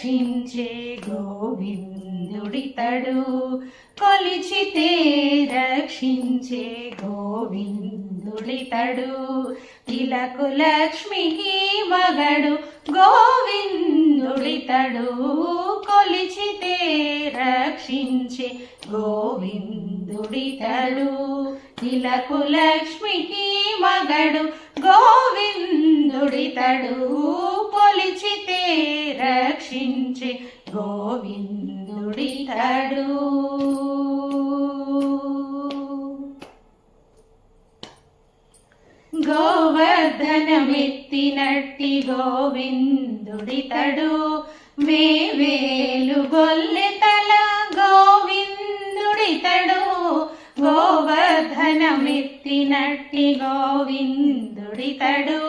రక్షించే గోవిందుడితడు. కొలిచితే రక్షించే గోవిందుడితడు. తిలకు లక్ష్మికి మగడు గోవిందుడితడు. కొలిచితే రక్షించే గోవిందుడితడు. తిలకు లక్ష్మికి మగడు గోవిందుడితడు. రక్షించి గోవిందుడితడు. గోవర్ధనమెత్తినట్టి గోవిందుడితడు. మేవేలు గొల్లెతల గోవిందుడితడు. గోవర్ధనమెత్తినట్టి గోవిందుడితడు.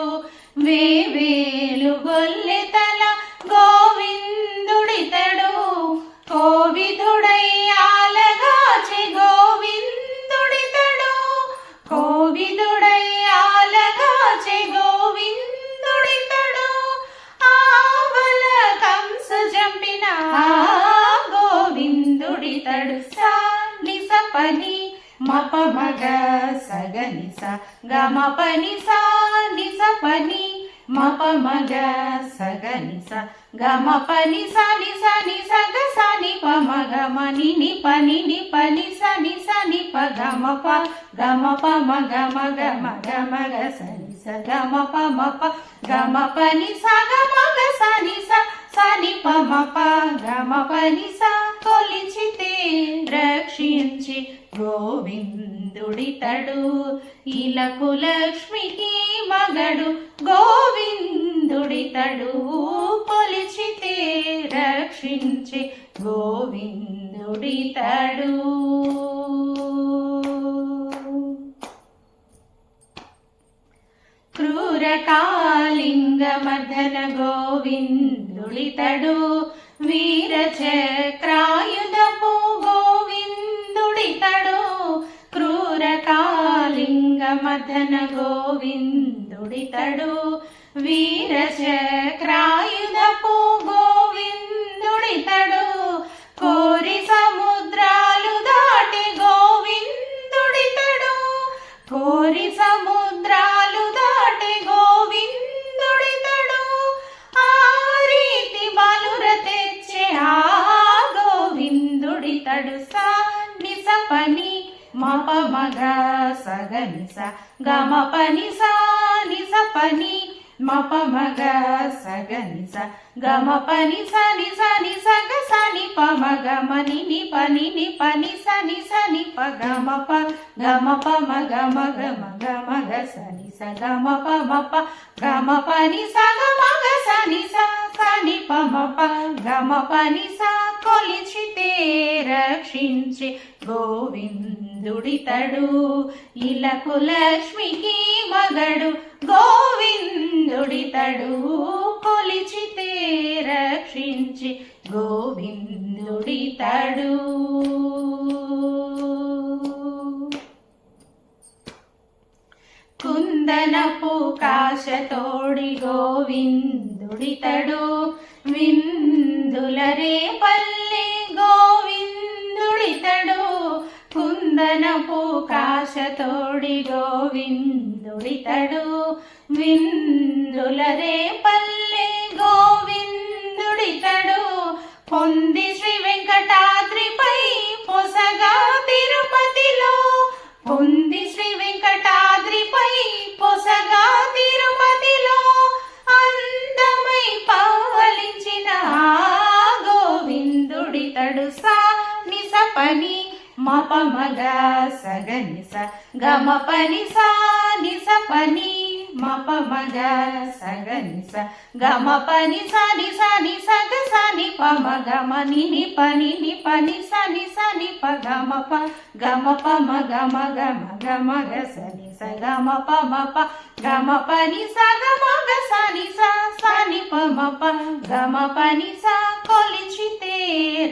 వేవేలు గొల్లె పని మప మగ సగని స గమ పని సా నిస పని మప మగ సగని స గమ పని స ని స ని స గ స ని ప మగ మని ని ప ని పని స ని స ని ప గ మ ప గ మ ప మ గ మ గ మ గ మ గ స ని స గ మ ప మ ప గ మ ప ని స గ మ గ స ని స స ని ప మ ప గ మ ప ని స కొలిచితే రక్షించి గోవిందుడితడు ఇలకు లక్ష్మికి మగడు గోవిందుడితడు కొలిచితే రక్షించి గోవిందుడితడు క్రూరకాలింగమర్దన గోవిందుడితడు వీరచక్రాయుధపు గోవిందుడితడు క్రూరకాలింగమర్దన గోవిందుడితడు. వీరచక్రాయుధపు గోవిందుడితడు సగని స గమ పని సా నిస పని మప మగ సగని స గమ పని స ని స ని స గ స ని ప మగ మని ని పని ని పని స ని స ని ప గమ ప గమ ప మగ మగ మగ మగ స ని స గమ ప మ ప గమ ప ని స గ మగ స ని స స ని ప మ ప గమ ప ని స కొలిచితే రక్షించి గోవిందుడితడు ఇలకు లక్ష్మికి మగడు గోవిందుడితడు. కొలిచితే రక్షించి గోవిందుడితడు. కుందనపు కాశతోడి గోవిందుడితడు. విందులరే పల్లి తోడి గోవిందుడితడు. విందులరే పల్లి గోవిందుడితడు. పొంది శ్రీ వెంకటాద్రిపై పొసగా తిరుపతిలో. పొంది శ్రీ వెంకటాద్రిపై పొసగా తిరుపతిలో. అందమై పవలించిన గోవిందుడితడు. సా నిస పని మప మగ సగ నిస గమ పని సా నిస పని మప మగ సగ నిస గమ పని స ని స ని స గ ని ప మ గ ని ని ని పని స ని స ని ప గ ప గమ ప మ గ మ గ గ స ని స ప మ ప గ స గమ గ స ని స స ని ప మ ప గ మ కొలిచితే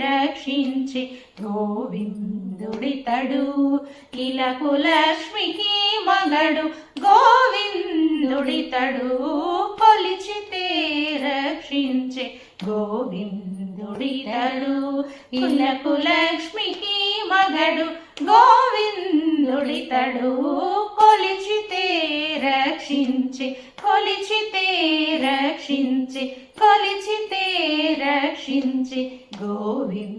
రక్షించి గోవిందుడితడు ఇలకు లక్ష్మికి మగడు గోవిందుడితడు కొలిచితే రక్షించి రక్షించే గోవిందుడితడు ఇలకు లక్ష్మికి మగడు గోవిందుడితడు కొలిచితే రక్షించి కొలిచితే గోవిందుడితడు.